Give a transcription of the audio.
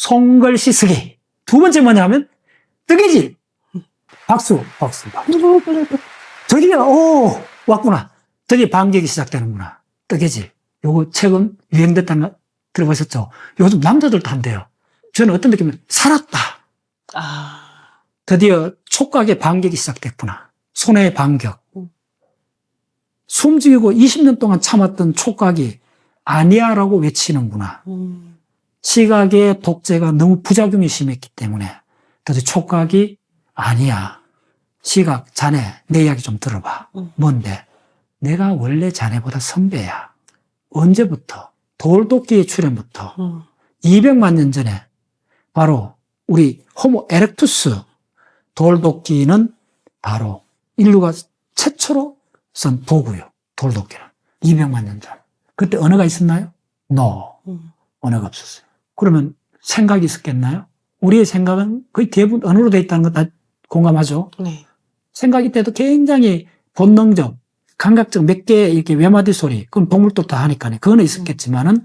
송글씨 쓰기. 두 번째 뭐냐면 뜨개질. 박수, 박수, 박수. 드디어, 오, 왔구나. 드디어 반격이 시작되는구나. 뜨개질. 요거 최근 유행됐다는 거 들어보셨죠? 요즘 남자들도 한대요. 저는 어떤 느낌이면 살았다. 아, 드디어 촉각의 반격이 시작됐구나. 손의 반격. 음. 숨죽이고 20년 동안 참았던 촉각이 아니야라고 외치는구나. 음, 시각의 독재가 너무 부작용이 심했기 때문에 드디어 촉각이 아니야. 시각, 자네, 내 이야기 좀 들어봐. 음. 뭔데? 내가 원래 자네보다 선배야. 언제부터? 돌도끼의 출현부터 음, 200만 년 전에 바로 우리 호모 에렉투스 돌도끼는 바로 인류가 최초로 쓴 도구요. 돌도끼는. 200만 년 전. 그때 언어가 있었나요? No. 음, 언어가 없었어요. 그러면 생각이 있었겠나요? 우리의 생각은 거의 대부분 언어로 되어 있다는 거 다 공감하죠? 네. 생각이 때도 굉장히 본능적, 감각적 몇 개 이렇게 외마디 소리, 그건 동물도 다 하니까요. 그거는 있었겠지만은